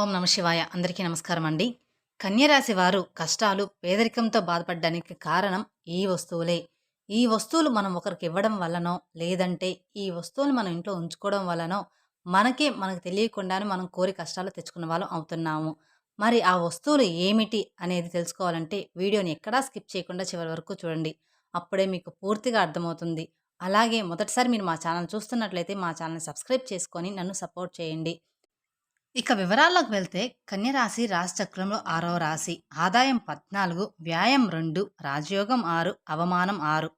ఓం నమ శివాయ. అందరికీ నమస్కారం అండి. కన్యరాశి వారు కష్టాలు పేదరికంతో బాధపడడానికి కారణం ఈ వస్తువులే. ఈ వస్తువులు మనం ఒకరికి ఇవ్వడం వల్లనో లేదంటే ఈ వస్తువులు మనం ఇంట్లో ఉంచుకోవడం వల్లనో మనకే మనకు తెలియకుండానే మనం కోరి కష్టాలు తెచ్చుకున్న వాళ్ళం అవుతున్నాము. మరి ఆ వస్తువులు ఏమిటి అనేది తెలుసుకోవాలంటే వీడియోని ఎక్కడా స్కిప్ చేయకుండా చివరి వరకు చూడండి. అప్పుడే మీకు పూర్తిగా అర్థమవుతుంది. అలాగే మొదటిసారి మీరు మా ఛానల్ చూస్తున్నట్లయితే మా ఛానల్ సబ్స్క్రైబ్ చేసుకొని నన్ను సపోర్ట్ చేయండి. ఇక వివరాల్లోకి వెళ్తే కన్యరాశి రాశిచక్రంలో ఆరవ రాశి. ఆదాయం పద్నాలుగు వ్యాయం రెండు రాజయోగం ఆరు అవమానం ఆరు.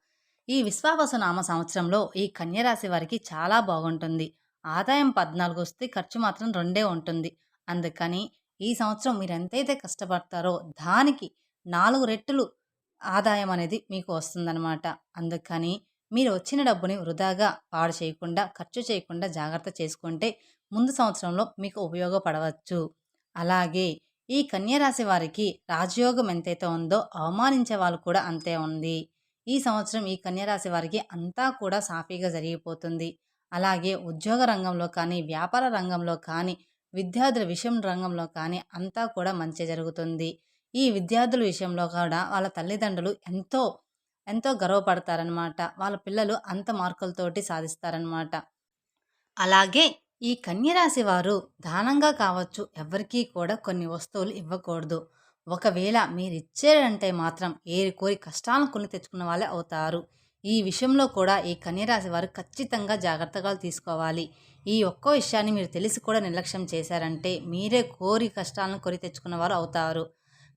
ఈ విశ్వావసనామ సంవత్సరంలో ఈ కన్యరాశి వారికి చాలా బాగుంటుంది. ఆదాయం పద్నాలుగు వస్తే ఖర్చు మాత్రం రెండే ఉంటుంది. అందుకని ఈ సంవత్సరం మీరు ఎంతైతే కష్టపడతారో దానికి నాలుగు రెట్లు ఆదాయం అనేది మీకు వస్తుందన్నమాట. అందుకని మీరు వచ్చిన డబ్బుని వృధాగా పాడు చేయకుండా ఖర్చు చేయకుండా జాగ్రత్త చేసుకుంటే ముందు సంవత్సరంలో మీకు ఉపయోగపడవచ్చు. అలాగే ఈ కన్యరాశి వారికి రాజయోగం ఎంతైతే ఉందో అవమానించే వాళ్ళు కూడా అంతే ఉంది. ఈ సంవత్సరం ఈ కన్యరాశి వారికి అంతా కూడా సాఫీగా జరిగిపోతుంది. అలాగే ఉద్యోగ రంగంలో కానీ వ్యాపార రంగంలో కానీ విద్యార్థుల విషయం రంగంలో కానీ అంతా కూడా మంచి జరుగుతుంది. ఈ విద్యార్థుల విషయంలో కూడా వాళ్ళ తల్లిదండ్రులు ఎంతో ఎంతో గర్వపడతారనమాట వాళ్ళ పిల్లలు అంత మార్కులతోటి సాధిస్తారనమాట అలాగే ఈ కన్యరాశి వారు దానంగా కావచ్చు ఎవరికీ కూడా కొన్ని వస్తువులు ఇవ్వకూడదు. ఒకవేళ మీరు ఇచ్చారంటే మాత్రం ఏరి కోరి కష్టాలను కొని తెచ్చుకున్న వాళ్ళే అవుతారు. ఈ విషయంలో కూడా ఈ కన్యరాశి వారు ఖచ్చితంగా జాగ్రత్తగా తీసుకోవాలి. ఈ ఒక్క విషయాన్ని మీరు తెలిసి కూడా నిర్లక్ష్యం చేశారంటే మీరే కోరి కష్టాలను కొని తెచ్చుకున్నవారు అవుతారు.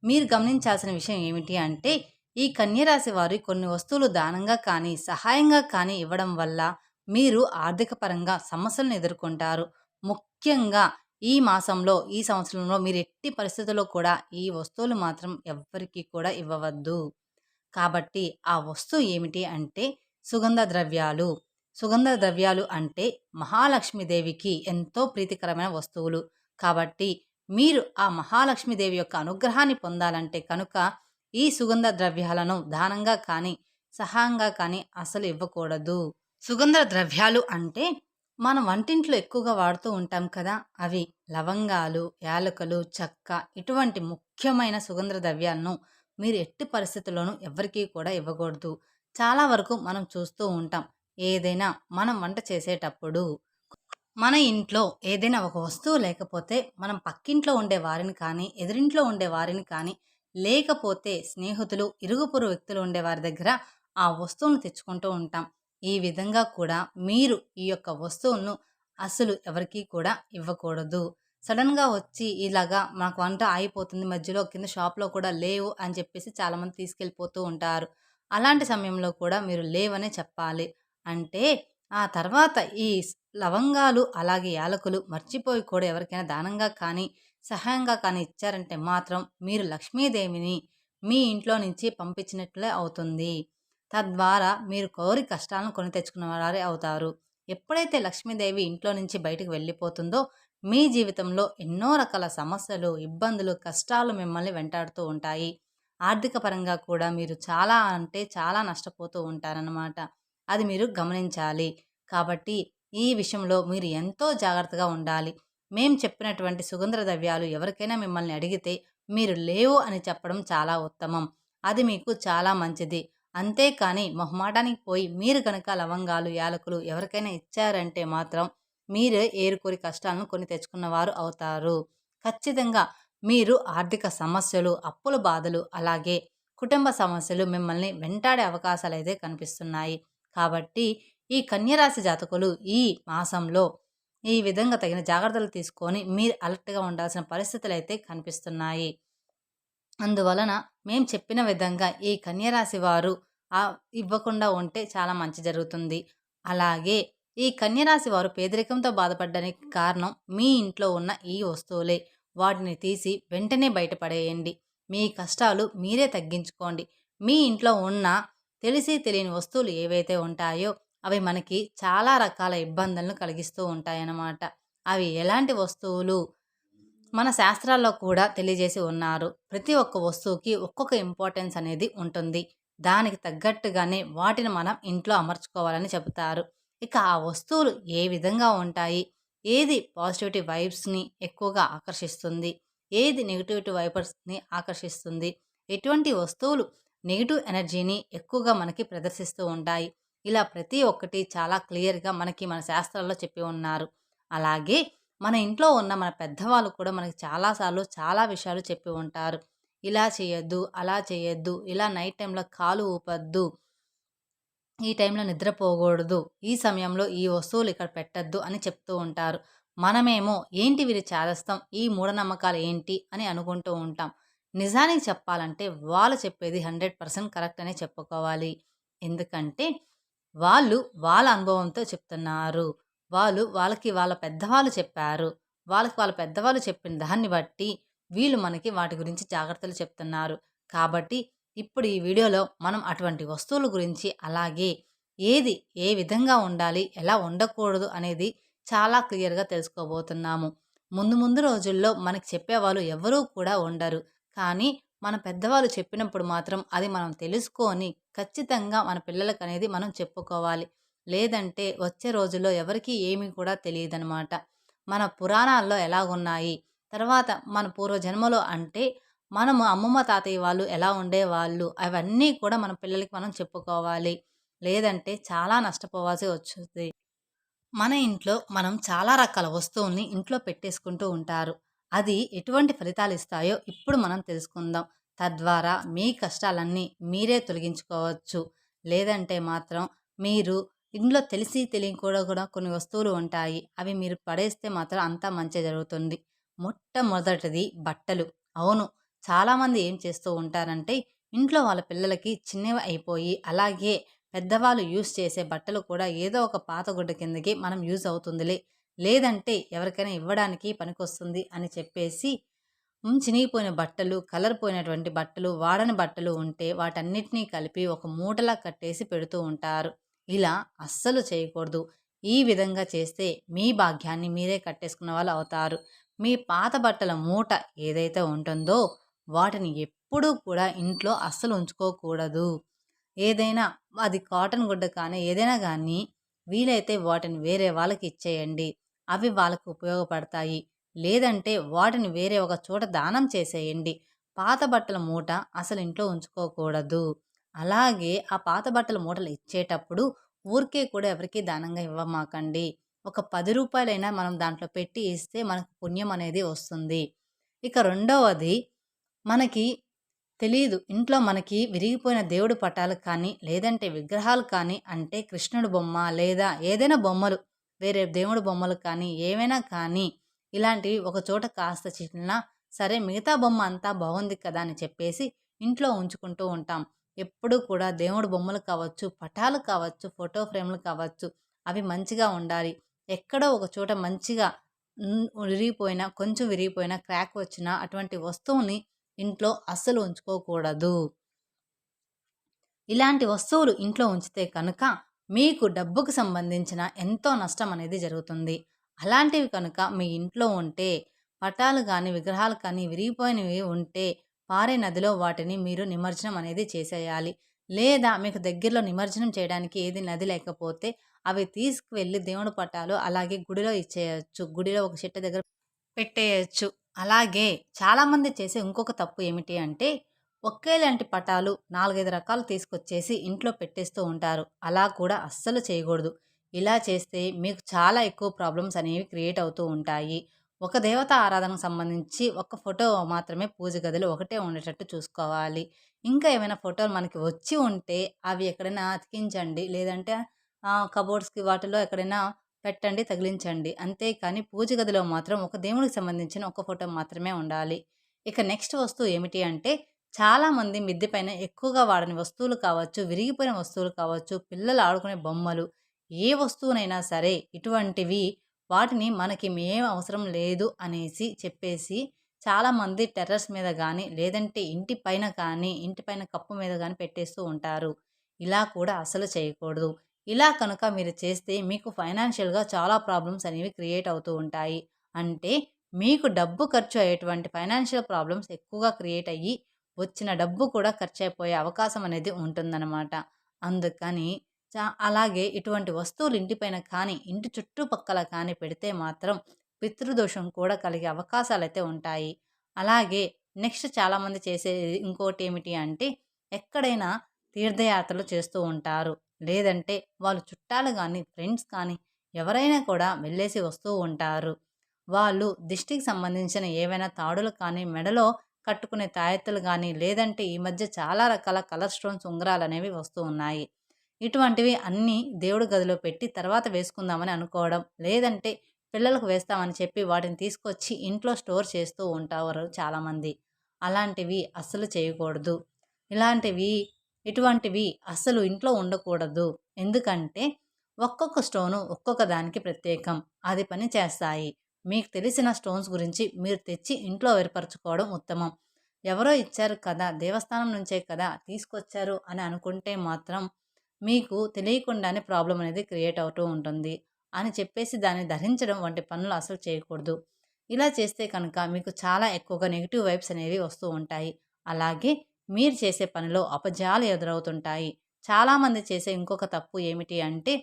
మీరు గమనించాల్సిన విషయం ఏమిటి అంటే ఈ కన్యరాశి వారి కొన్ని వస్తువులు దానంగా కానీ సహాయంగా కానీ ఇవ్వడం వల్ల మీరు ఆర్థిక పరంగా సమస్యలను ఎదుర్కొంటారు. ముఖ్యంగా ఈ మాసంలో ఈ సంవత్సరంలో మీరు ఎట్టి పరిస్థితుల్లో కూడా ఈ వస్తువులు మాత్రం ఎవ్వరికీ కూడా ఇవ్వవద్దు. కాబట్టి ఆ వస్తువు ఏమిటి అంటే సుగంధ ద్రవ్యాలు. సుగంధ ద్రవ్యాలు అంటే మహాలక్ష్మీదేవికి ఎంతో ప్రీతికరమైన వస్తువులు. కాబట్టి మీరు ఆ మహాలక్ష్మీదేవి యొక్క అనుగ్రహాన్ని పొందాలంటే కనుక ఈ సుగంధ ద్రవ్యాలను దానంగా కానీ సహాయంగా కానీ అసలు ఇవ్వకూడదు. సుగంధ ద్రవ్యాలు అంటే మనం వంటింట్లో ఎక్కువగా వాడుతూ ఉంటాం కదా. అవి లవంగాలు యాలకులు చెక్క ఇటువంటి ముఖ్యమైన సుగంధ ద్రవ్యాలను మీరు ఎట్టి పరిస్థితుల్లోనూ ఎవరికీ కూడా ఇవ్వకూడదు. చాలా వరకు మనం చూస్తూ ఉంటాం. ఏదైనా మనం వంట చేసేటప్పుడు మన ఇంట్లో ఏదైనా ఒక వస్తువు లేకపోతే మనం పక్కింట్లో ఉండే వారిని కానీ ఎదురింట్లో ఉండే వారిని కానీ లేకపోతే స్నేహితులు ఇరుగుపొరు వ్యక్తులు ఉండే వారి దగ్గర ఆ వస్తువును తెచ్చుకుంటూ ఉంటాం. ఈ విధంగా కూడా మీరు ఈ యొక్క వస్తువును అసలు ఎవరికి కూడా ఇవ్వకూడదు. సడన్గా వచ్చి ఇలాగా మాకు వంట అయిపోతుంది మధ్యలో కింద షాప్లో కూడా లేవు అని చెప్పేసి చాలామంది తీసుకెళ్ళిపోతూ ఉంటారు. అలాంటి సమయంలో కూడా మీరు లేవనే చెప్పాలి. అంటే ఆ తర్వాత ఈ లవంగాలు అలాగే యాలకులు మర్చిపోయి కూడా ఎవరికైనా దానంగా కానీ సహాయంగా కానీ ఇచ్చారంటే మాత్రం మీరు లక్ష్మీదేవిని మీ ఇంట్లో నుంచి పంపించినట్లే అవుతుంది. తద్వారా మీరు కోరి కష్టాలను కొని తెచ్చుకున్న వారే అవుతారు. ఎప్పుడైతే లక్ష్మీదేవి ఇంట్లో నుంచి బయటకు వెళ్ళిపోతుందో మీ జీవితంలో ఎన్నో రకాల సమస్యలు ఇబ్బందులు కష్టాలు మిమ్మల్ని వెంటాడుతూ ఉంటాయి. ఆర్థిక పరంగా కూడా మీరు చాలా అంటే చాలా నష్టపోతూ ఉంటారన్నమాట. అది మీరు గమనించాలి. కాబట్టి ఈ విషయంలో మీరు ఎంతో జాగ్రత్తగా ఉండాలి. మేము చెప్పినటువంటి సుగంధ ద్రవ్యాలు ఎవరికైనా మిమ్మల్ని అడిగితే మీరు లేవు అని చెప్పడం చాలా ఉత్తమం. అది మీకు చాలా మంచిది. అంతేకాని మొహమాటానికి పోయి మీరు కనుక లవంగాలు యాలకులు ఎవరికైనా ఇచ్చారంటే మాత్రం మీరే ఏరుకోరి కష్టాలను కొని తెచ్చుకున్నవారు అవుతారు. ఖచ్చితంగా మీరు ఆర్థిక సమస్యలు అప్పుల బాధలు అలాగే కుటుంబ సమస్యలు మిమ్మల్ని వెంటాడే అవకాశాలు అయితే కనిపిస్తున్నాయి. కాబట్టి ఈ కన్యరాశి జాతకులు ఈ మాసంలో ఈ విధంగా తగిన జాగ్రత్తలు తీసుకొని మీరు అలర్ట్గా ఉండాల్సిన పరిస్థితులు అయితే కనిపిస్తున్నాయి. అందువలన మేము చెప్పిన విధంగా ఈ కన్యరాశి వారు ఇవ్వకుండా ఉంటే చాలా మంచి జరుగుతుంది. అలాగే ఈ కన్యరాశి వారు పేదరికంతో బాధపడడానికి కారణం మీ ఇంట్లో ఉన్న ఈ వస్తువులే. వాటిని తీసి వెంటనే బయటపడేయండి. మీ కష్టాలు మీరే తగ్గించుకోండి. మీ ఇంట్లో ఉన్న తెలిసి తెలియని వస్తువులు ఏవైతే ఉంటాయో అవి మనకి చాలా రకాల ఇబ్బందులను కలిగిస్తూ ఉంటాయన్నమాట. అవి ఎలాంటి వస్తువులు? మన శాస్త్రాల్లో కూడా తెలియజేసి ఉన్నారు. ప్రతి ఒక్క వస్తువుకి ఒక్కొక్క ఇంపార్టెన్స్ అనేది ఉంటుంది. దానికి తగ్గట్టుగానే వాటిని మనం ఇంట్లో అమర్చుకోవాలని చెబుతారు. ఇక ఆ వస్తువులు ఏ విధంగా ఉంటాయి? ఏది పాజిటివిటీ వైబ్స్ని ఎక్కువగా ఆకర్షిస్తుంది? ఏది నెగిటివిటీ వైబర్స్ని ఆకర్షిస్తుంది? ఎటువంటి వస్తువులు నెగిటివ్ ఎనర్జీని ఎక్కువగా మనకి ప్రదర్శిస్తూ ఉంటాయి? ఇలా ప్రతి ఒక్కటి చాలా క్లియర్గా మనకి మన శాస్త్రాల్లో చెప్పి ఉన్నారు. అలాగే మన ఇంట్లో ఉన్న మన పెద్దవాళ్ళు కూడా మనకి చాలాసార్లు చాలా విషయాలు చెప్పి ఉంటారు. ఇలా చేయొద్దు అలా చేయొద్దు ఇలా నైట్ టైంలో కాలు ఊపద్దు ఈ టైంలో నిద్రపోకూడదు ఈ సమయంలో ఈ వస్తువులు ఇక్కడ పెట్టద్దు అని చెప్తూ ఉంటారు. మనమేమో ఏంటి వీరి చేదస్తం ఈ మూఢనమ్మకాలు ఏంటి అని అనుకుంటూ ఉంటాం. నిజానికి చెప్పాలంటే వాళ్ళు చెప్పేది హండ్రెడ్ పర్సెంట్ కరెక్ట్ అనే చెప్పుకోవాలి. ఎందుకంటే వాళ్ళు వాళ్ళ అనుభవంతో చెప్తున్నారు. వాళ్ళు వాళ్ళకి వాళ్ళ పెద్దవాళ్ళు చెప్పారు. వాళ్ళకి వాళ్ళ పెద్దవాళ్ళు చెప్పిన దాన్ని బట్టి వీళ్ళు మనకి వాటి గురించి జాగ్రత్తలు చెప్తున్నారు. కాబట్టి ఇప్పుడు ఈ వీడియోలో మనం అటువంటి వస్తువుల గురించి అలాగే ఏది ఏ విధంగా ఉండాలి ఎలా ఉండకూడదు అనేది చాలా క్లియర్గా తెలుసుకోబోతున్నాము. ముందు ముందు రోజుల్లో మనకి చెప్పేవాళ్ళు ఎవరూ కూడా ఉండరు. కానీ మన పెద్దవాళ్ళు చెప్పినప్పుడు మాత్రం అది మనం తెలుసుకొని ఖచ్చితంగా మన పిల్లలకు అనేది మనం చెప్పుకోవాలి. లేదంటే వచ్చే రోజుల్లో ఎవరికీ ఏమీ కూడా తెలియదనమాట. మన పురాణాల్లో ఎలాగున్నాయి? తర్వాత మన పూర్వజన్మలో అంటే మనము అమ్మమ్మ తాతయ్య వాళ్ళు ఎలా ఉండేవాళ్ళు అవన్నీ కూడా మన పిల్లలకి మనం చెప్పుకోవాలి. లేదంటే చాలా నష్టపోవాల్సి వచ్చింది. మన ఇంట్లో మనం చాలా రకాల వస్తువుల్ని ఇంట్లో పెట్టేసుకుంటూ ఉంటారు. అది ఎటువంటి ఫలితాలు ఇస్తాయో ఇప్పుడు మనం తెలుసుకుందాం. తద్వారా మీ కష్టాలన్నీ మీరే తొలగించుకోవచ్చు. లేదంటే మాత్రం మీరు ఇంట్లో తెలిసి తెలియని కూడా కూడా కొన్ని వస్తువులు ఉంటాయి. అవి మీరు పడేస్తే మాత్రం అంతా మంచి జరుగుతుంది. మొట్టమొదటిది బట్టలు. అవును చాలామంది ఏం చేస్తూ ఉంటారంటే ఇంట్లో వాళ్ళ పిల్లలకి చిన్నవి అయిపోయి అలాగే పెద్దవాళ్ళు యూస్ చేసే బట్టలు కూడా ఏదో ఒక పాత గుడ్డ కిందకి మనం యూజ్ అవుతుందిలే. లేదంటే ఎవరికైనా ఇవ్వడానికి పనికొస్తుంది అని చెప్పేసి చినిగిపోయిన బట్టలు కలర్ పోయినటువంటి బట్టలు వాడని బట్టలు ఉంటే వాటన్నిటినీ కలిపి ఒక మూటలా కట్టేసి పెడుతూ ఉంటారు. ఇలా అస్సలు చేయకూడదు. ఈ విధంగా చేస్తే మీ భాగ్యాన్ని మీరే కట్టేసుకున్న వాళ్ళు అవుతారు. మీ పాత బట్టల మూట ఏదైతే ఉంటుందో వాటిని ఎప్పుడూ కూడా ఇంట్లో అస్సలు ఉంచుకోకూడదు. ఏదైనా అది కాటన్ గుడ్డ కానీ ఏదైనా కానీ వీలైతే వాటిని వేరే వాళ్ళకి ఇచ్చేయండి. అవి వాళ్ళకు ఉపయోగపడతాయి. లేదంటే వాటిని వేరే ఒక చోట దానం చేసేయండి. పాత బట్టల మూట అసలు ఇంట్లో ఉంచుకోకూడదు. అలాగే ఆ పాత బట్టల మూటలు ఇచ్చేటప్పుడు ఊరికే కూడా ఎవరికి దానంగా ఇవ్వమాకండి. ఒక పది రూపాయలైనా మనం దాంట్లో పెట్టి ఇస్తే మనకు పుణ్యం అనేది వస్తుంది. ఇక రెండవది మనకి తెలియదు ఇంట్లో మనకి విరిగిపోయిన దేవుడి పటాలు కానీ లేదంటే విగ్రహాలు కానీ అంటే కృష్ణుడు బొమ్మ లేదా ఏదైనా బొమ్మలు వేరే దేవుడి బొమ్మలు కానీ ఏవైనా కానీ ఇలాంటివి ఒక చోట కాస్త చిన్నా సరే మిగతా బొమ్మ అంతా బాగుంది కదా అని చెప్పేసి ఇంట్లో ఉంచుకుంటూ ఉంటాం. ఎప్పుడూ కూడా దేవుడి బొమ్మలు కావచ్చు పటాలు కావచ్చు ఫోటో ఫ్రేమ్లు కావచ్చు అవి మంచిగా ఉండాలి. ఎక్కడో ఒక చోట మంచిగా విరిగిపోయినా కొంచెం విరిగిపోయినా క్రాక్ వచ్చినా అటువంటి వస్తువుని ఇంట్లో అస్సలు ఉంచుకోకూడదు. ఇలాంటి వస్తువులు ఇంట్లో ఉంచితే కనుక మీకు డబ్బుకు సంబంధించిన ఎంతో నష్టం అనేది జరుగుతుంది. అలాంటివి కనుక మీ ఇంట్లో ఉంటే పటాలు కానీ విగ్రహాలు కానీ విరిగిపోయినవి ఉంటే పారే నదిలో వాటిని మీరు నిమజ్జనం అనేది చేసేయాలి. లేదా మీకు దగ్గరలో నిమజ్జనం చేయడానికి ఏది నది లేకపోతే అవి తీసుకువెళ్ళి దేవుడి పటాలు అలాగే గుడిలో ఇచ్చేయచ్చు గుడిలో ఒక చెట్టు దగ్గర పెట్టేయచ్చు. అలాగే చాలామంది చేసే ఇంకొక తప్పు ఏమిటి అంటే ఒకేలాంటి పటాలు నాలుగైదు రకాలు తీసుకొచ్చేసి ఇంట్లో పెట్టేస్తూ ఉంటారు. అలా కూడా అస్సలు చేయకూడదు. ఇలా చేస్తే మీకు చాలా ఎక్కువ ప్రాబ్లమ్స్ అనేవి క్రియేట్ అవుతూ ఉంటాయి. ఒక దేవత ఆరాధనకు సంబంధించి ఒక ఫోటో మాత్రమే పూజ గదిలో ఒకటే ఉండేటట్టు చూసుకోవాలి. ఇంకా ఏమైనా ఫోటోలు మనకి వచ్చి ఉంటే అవి ఎక్కడైనా అతికించండి. లేదంటే కబోర్డ్స్కి వాటిలో ఎక్కడైనా పెట్టండి తగిలించండి. అంతేకాని పూజ గదిలో మాత్రం ఒక దేవుడికి సంబంధించిన ఒక ఫోటో మాత్రమే ఉండాలి. ఇక నెక్స్ట్ వస్తువు ఏమిటి అంటే చాలామంది మిద్దె పైన ఎక్కువగా వాడని వస్తువులు కావచ్చు విరిగిపోయిన వస్తువులు కావచ్చు పిల్లలు ఆడుకునే బొమ్మలు ఏ వస్తువునైనా సరే ఇటువంటివి వాటిని మనకి మేం అవసరం లేదు అనేసి చెప్పేసి చాలామంది టెర్రస్ మీద కానీ లేదంటే ఇంటి పైన కానీ ఇంటి పైన కప్పు మీద కానీ పెట్టేస్తూ ఉంటారు. ఇలా కూడా అసలు చేయకూడదు. ఇలా కనుక మీరు చేస్తే మీకు ఫైనాన్షియల్గా చాలా ప్రాబ్లమ్స్ అనేవి క్రియేట్ అవుతూ ఉంటాయి. అంటే మీకు డబ్బు ఖర్చు అయ్యేటువంటి ఫైనాన్షియల్ ప్రాబ్లమ్స్ ఎక్కువగా క్రియేట్ అయ్యి వచ్చిన డబ్బు కూడా ఖర్చు అయిపోయే అవకాశం అనేది ఉంటుందన్నమాట. అందుకని అలాగే ఇటువంటి వస్తువులు ఇంటిపైన కానీ ఇంటి చుట్టుపక్కల కానీ పెడితే మాత్రం పితృదోషం కూడా కలిగే అవకాశాలైతే ఉంటాయి. అలాగే నెక్స్ట్ చాలామంది చేసేది ఇంకోటి ఏమిటి అంటే ఎక్కడైనా తీర్థయాత్రలు చేస్తూ ఉంటారు. లేదంటే వాళ్ళు చుట్టాలు కానీ ఫ్రెండ్స్ కానీ ఎవరైనా కూడా వెళ్ళేసి వస్తూ ఉంటారు. వాళ్ళు దిష్టికి సంబంధించిన ఏవైనా తాడులు కానీ మెడలో కట్టుకునే తాయెత్తులు కానీ లేదంటే ఈ మధ్య చాలా రకాల కలర్ స్టోన్స్ ఉంగరాలు అనేవి వస్తూ ఉన్నాయి. ఇటువంటివి అన్నీ దేవుడి గదిలో పెట్టి తర్వాత వేసుకుందామని అనుకోవడం లేదంటే పిల్లలకు వేస్తామని చెప్పి వాటిని తీసుకొచ్చి ఇంట్లో స్టోర్ చేస్తూ ఉంటారు చాలామంది. అలాంటివి అస్సలు చేయకూడదు. ఇలాంటివి ఇటువంటివి అస్సలు ఇంట్లో ఉండకూడదు. ఎందుకంటే ఒక్కొక్క స్టోను ఒక్కొక్క దానికి ప్రత్యేకం. అది పని చేస్తాయి. మీకు తెలిసిన స్టోన్స్ గురించి మీరు తెచ్చి ఇంట్లో ఏర్పరచుకోవడం ఉత్తమం. ఎవరో ఇచ్చారు కదా దేవస్థానం నుంచే కదా తీసుకొచ్చారు అని అనుకుంటే మాత్రం మీకు తెలియకుండానే ప్రాబ్లం అనేది క్రియేట్ అవుతూ ఉంటుంది అని చెప్పేసి దాన్ని ధరించడం వంటి పనులు అసలు చేయకూడదు. ఇలా చేస్తే కనుక మీకు చాలా ఎక్కువగా నెగిటివ్ వైబ్స్ అనేవి వస్తూ ఉంటాయి. అలాగే మీరు చేసే పనిలో అపజయాలు ఎదురవుతుంటాయి. చాలామంది చేసే ఇంకొక తప్పు ఏమిటి అంటే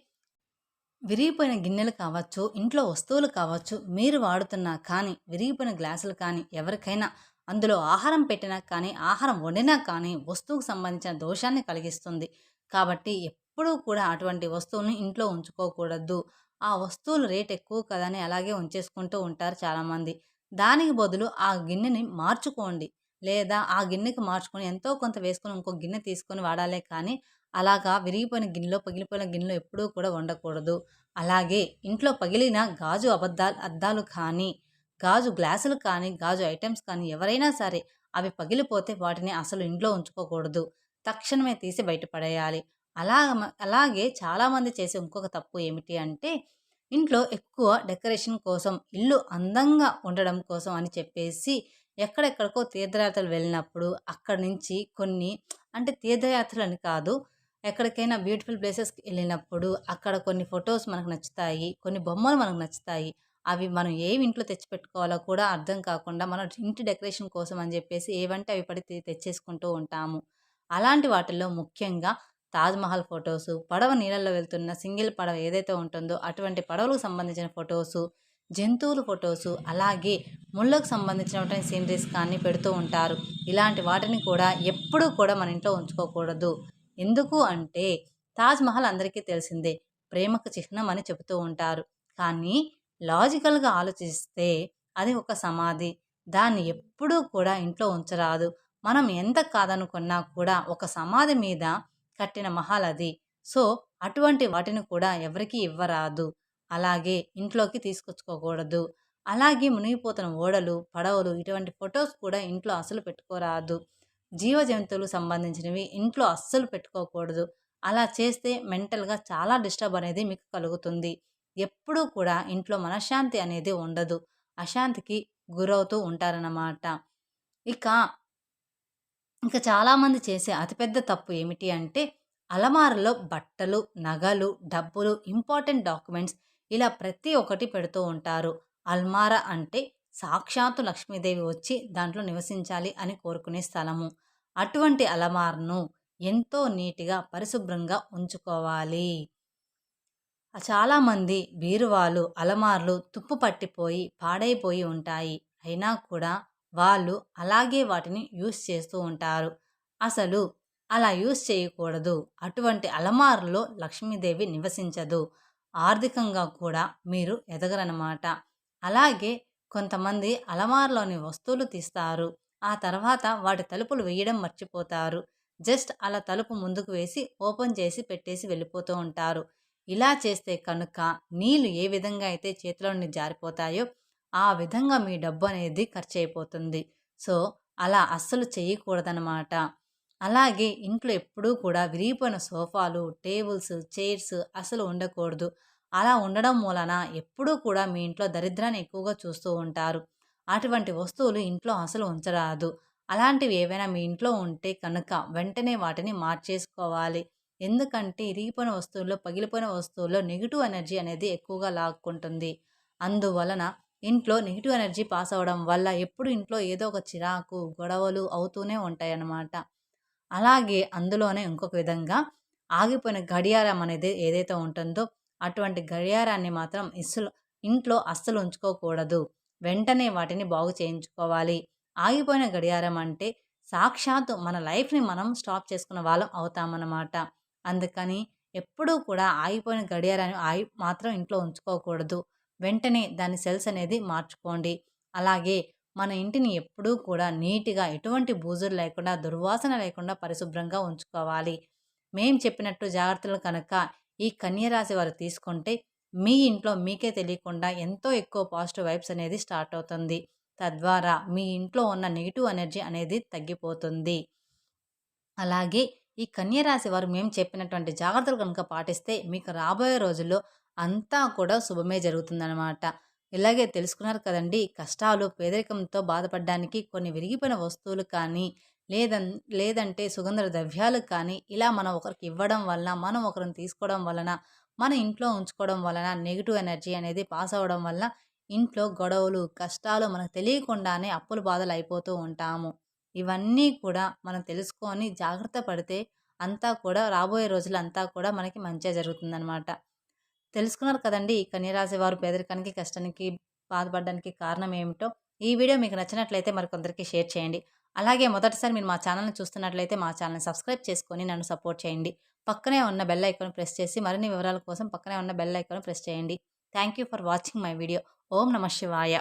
విరిగిపోయిన గిన్నెలు కావచ్చు ఇంట్లో వస్తువులు కావచ్చు మీరు వాడుతున్నా కానీ విరిగిపోయిన గ్లాసులు కానీ ఎవరికైనా అందులో ఆహారం పెట్టినా కానీ ఆహారం వండినా కానీ వస్తువుకు సంబంధించిన దోషాన్ని కలిగిస్తుంది. కాబట్టి ఎప్పుడూ కూడా అటువంటి వస్తువులను ఇంట్లో ఉంచుకోకూడదు. ఆ వస్తువులు రేట్ ఎక్కువ కదని అలాగే ఉంచేసుకుంటూ ఉంటారు చాలామంది. దానికి బదులు ఆ గిన్నెని మార్చుకోండి. లేదా ఆ గిన్నెకి మార్చుకొని ఎంతో కొంత వేసుకొని ఇంకో గిన్నె తీసుకొని వాడాలే కానీ అలాగా విరిగిపోయిన గిన్నెలో పగిలిపోయిన గిన్నెలో ఎప్పుడూ కూడా ఉండకూడదు అలాగే ఇంట్లో పగిలిన గాజు అబద్ధాలు అద్దాలు కానీ గాజు గ్లాసులు కానీ గాజు ఐటమ్స్ కానీ ఎవరైనా సరే అవి పగిలిపోతే వాటిని అసలు ఇంట్లో ఉంచుకోకూడదు. తక్షణమే తీసి బయటపడేయాలి. అలా అలాగే చాలామంది చేసే ఇంకొక తప్పు ఏమిటి అంటే ఇంట్లో ఎక్కువ డెకరేషన్ కోసం ఇల్లు అందంగా ఉండడం కోసం అని చెప్పేసి ఎక్కడెక్కడికో తీర్థయాత్రలు వెళ్ళినప్పుడు అక్కడి నుంచి కొన్ని అంటే తీర్థయాత్రలు అని కాదు ఎక్కడికైనా బ్యూటిఫుల్ ప్లేసెస్కి వెళ్ళినప్పుడు అక్కడ కొన్ని ఫొటోస్ మనకు నచ్చుతాయి కొన్ని బొమ్మలు మనకు నచ్చుతాయి. అవి మనం ఏవి ఇంట్లో తెచ్చిపెట్టుకోవాలో కూడా అర్థం కాకుండా మనం ఇంటి డెకరేషన్ కోసం అని చెప్పేసి ఏవంటే అవి పడి తెచ్చేసుకుంటూ ఉంటాము. అలాంటి వాటిల్లో ముఖ్యంగా తాజ్మహల్ ఫొటోసు పడవ నీళ్ళల్లో వెళ్తున్న సింగిల్ పడవ ఏదైతే ఉంటుందో అటువంటి పడవలకు సంబంధించిన ఫొటోసు జంతువుల ఫొటోసు అలాగే ముళ్ళకు సంబంధించినటువంటి సీనరీస్ కానీ పెడుతూ ఉంటారు. ఇలాంటి వాటిని కూడా ఎప్పుడూ కూడా మన ఇంట్లో ఉంచుకోకూడదు. ఎందుకు అంటే తాజ్మహల్ అందరికీ తెలిసిందే ప్రేమకు చిహ్నం అని చెబుతూ ఉంటారు. కానీ లాజికల్గా ఆలోచిస్తే అది ఒక సమాధి. దాన్ని ఎప్పుడూ కూడా ఇంట్లో ఉంచరాదు. మనం ఎంత కాదనుకున్నా కూడా ఒక సమాధి మీద కట్టిన మహల్ అది. సో అటువంటి వాటిని కూడా ఎవరికీ ఇవ్వరాదు. అలాగే ఇంట్లోకి తీసుకొచ్చుకోకూడదు. అలాగే మునిగిపోతున్న ఓడలు పడవలు ఇటువంటి ఫొటోస్ కూడా ఇంట్లో అసలు పెట్టుకోరాదు. జీవ జంతువులు సంబంధించినవి ఇంట్లో అస్సలు పెట్టుకోకూడదు. అలా చేస్తే మెంటల్గా చాలా డిస్టర్బ్ అనేది మీకు కలుగుతుంది. ఎప్పుడూ కూడా ఇంట్లో మనశ్శాంతి అనేది ఉండదు. అశాంతికి గురవుతూ ఉంటారన్నమాట. ఇక ఇంకా చాలామంది చేసే అతిపెద్ద తప్పు ఏమిటి అంటే అలమారలో బట్టలు నగలు డబ్బులు ఇంపార్టెంట్ డాక్యుమెంట్స్ ఇలా ప్రతి ఒక్కటి పెడుతూ ఉంటారు. అల్మారా అంటే సాక్షాత్తు లక్ష్మీదేవి వచ్చి దాంట్లో నివసించాలి అని కోరుకునే స్థలము. అటువంటి అలమార్ను ఎంతో నీటిగా పరిశుభ్రంగా ఉంచుకోవాలి. చాలామంది బీరువాలు అలమార్లు తుప్పు పట్టిపోయి పాడైపోయి ఉంటాయి. అయినా కూడా వాళ్ళు అలాగే వాటిని యూస్ చేస్తూ ఉంటారు. అసలు అలా యూస్ చేయకూడదు. అటువంటి అలమారులో లక్ష్మీదేవి నివసించదు. ఆర్థికంగా కూడా మీరు ఎదగరనమాట అలాగే కొంతమంది అలమారులోని వస్తువులు తీస్తారు. ఆ తర్వాత వాటి తలుపులు వేయడం మర్చిపోతారు. జస్ట్ అలా తలుపు ముందుకు వేసి ఓపెన్ చేసి పెట్టేసి వెళ్ళిపోతూ ఉంటారు. ఇలా చేస్తే కనుక నీళ్ళు ఏ విధంగా అయితే చేతిలో నుండి జారిపోతాయో ఆ విధంగా మీ డబ్బు అనేది ఖర్చు అయిపోతుంది సో అలా అస్సలు చేయకూడదనమాట అలాగే ఇంట్లో ఎప్పుడూ కూడా విరిగిపోయిన సోఫాలు టేబుల్స్ చైర్స్ అసలు ఉండకూడదు. అలా ఉండడం మూలన ఎప్పుడూ కూడా మీ ఇంట్లో దరిద్రాన్ని ఎక్కువగా చూస్తూ ఉంటారు. అటువంటి వస్తువులు ఇంట్లో అసలు ఉంచరాదు. అలాంటివి ఏవైనా మీ ఇంట్లో ఉంటే కనుక వెంటనే వాటిని మార్చేసుకోవాలి. ఎందుకంటే ఇరిగిపోయిన వస్తువుల్లో పగిలిపోయిన వస్తువుల్లో నెగిటివ్ ఎనర్జీ అనేది ఎక్కువగా లాక్కుంటుంది. అందువలన ఇంట్లో నెగిటివ్ ఎనర్జీ పాస్ అవ్వడం వల్ల ఎప్పుడు ఇంట్లో ఏదో ఒక చిరాకు గొడవలు అవుతూనే ఉంటాయన్నమాట. అలాగే అందులోనే ఇంకొక విధంగా ఆగిపోయిన గడియారం అనేది ఏదైతే ఉంటుందో అటువంటి గడియారాన్ని మాత్రం ఇస్సులు ఇంట్లో అస్సలు ఉంచుకోకూడదు. వెంటనే వాటిని బాగు చేయించుకోవాలి. ఆగిపోయిన గడియారం అంటే సాక్షాత్తు మన లైఫ్ని మనం స్టాప్ చేసుకున్న వాళ్ళం అవుతామన్నమాట. అందుకని ఎప్పుడూ కూడా ఆగిపోయిన గడియారాన్ని ఆగి మాత్రం ఇంట్లో ఉంచుకోకూడదు. వెంటనే దాని సెల్స్ అనేది మార్చుకోండి. అలాగే మన ఇంటిని ఎప్పుడూ కూడా నీట్గా ఎటువంటి బూజులు లేకుండా దుర్వాసన లేకుండా పరిశుభ్రంగా ఉంచుకోవాలి. మేం చెప్పినట్టు జాగ్రత్తలు కనుక ఈ కన్యరాశి వారు తీసుకుంటే మీ ఇంట్లో మీకే తెలియకుండా ఎంతో ఎక్కువ పాజిటివ్ వైబ్స్ అనేది స్టార్ట్ అవుతుంది. తద్వారా మీ ఇంట్లో ఉన్న నెగిటివ్ ఎనర్జీ అనేది తగ్గిపోతుంది. అలాగే ఈ కన్యరాశి వారు మేము చెప్పినటువంటి జాగ్రత్తలు కనుక పాటిస్తే మీకు రాబోయే రోజుల్లో అంతా కూడా శుభమే జరుగుతుందన్నమాట. ఇలాగే తెలుసుకున్నారు కదండి కష్టాలు పేదరికంతో బాధపడడానికి కొన్ని విరిగిపోయిన వస్తువులు కానీ లేదన్ లేదంటే సుగంధ ద్రవ్యాలు కానీ ఇలా మనం ఒకరికి ఇవ్వడం వలన మనం ఒకరిని తీసుకోవడం వలన మన ఇంట్లో ఉంచుకోవడం వలన నెగిటివ్ ఎనర్జీ అనేది పాస్ అవ్వడం వల్ల ఇంట్లో గొడవలు కష్టాలు మనకు తెలియకుండానే అప్పులు బాధలు అయిపోతూ ఉంటాము. ఇవన్నీ కూడా మనం తెలుసుకొని జాగ్రత్త పడితే అంతా కూడా రాబోయే రోజులంతా కూడా మనకి మంచిగా జరుగుతుందనమాట తెలుసుకున్నారు కదండి కన్యరాశి వారు పేదరికానికి కష్టానికి బాధపడడానికి కారణం ఏమిటో. ఈ వీడియో మీకు నచ్చినట్లయితే మరికొందరికి షేర్ చేయండి. అలాగే మొదటిసారి మీరు మా ఛానల్ని చూస్తున్నట్లయితే మా ఛానల్ని సబ్స్క్రైబ్ చేసుకొని నన్ను సపోర్ట్ చేయండి. పక్కనే ఉన్న బెల్ ఐకాన్ ప్రెస్ చేసి మరిన్ని వివరాల కోసం పక్కనే ఉన్న బెల్ ఐకాన్ ప్రెస్ చేయండి. Thank you for watching my video. ఓం నమ శివాయ.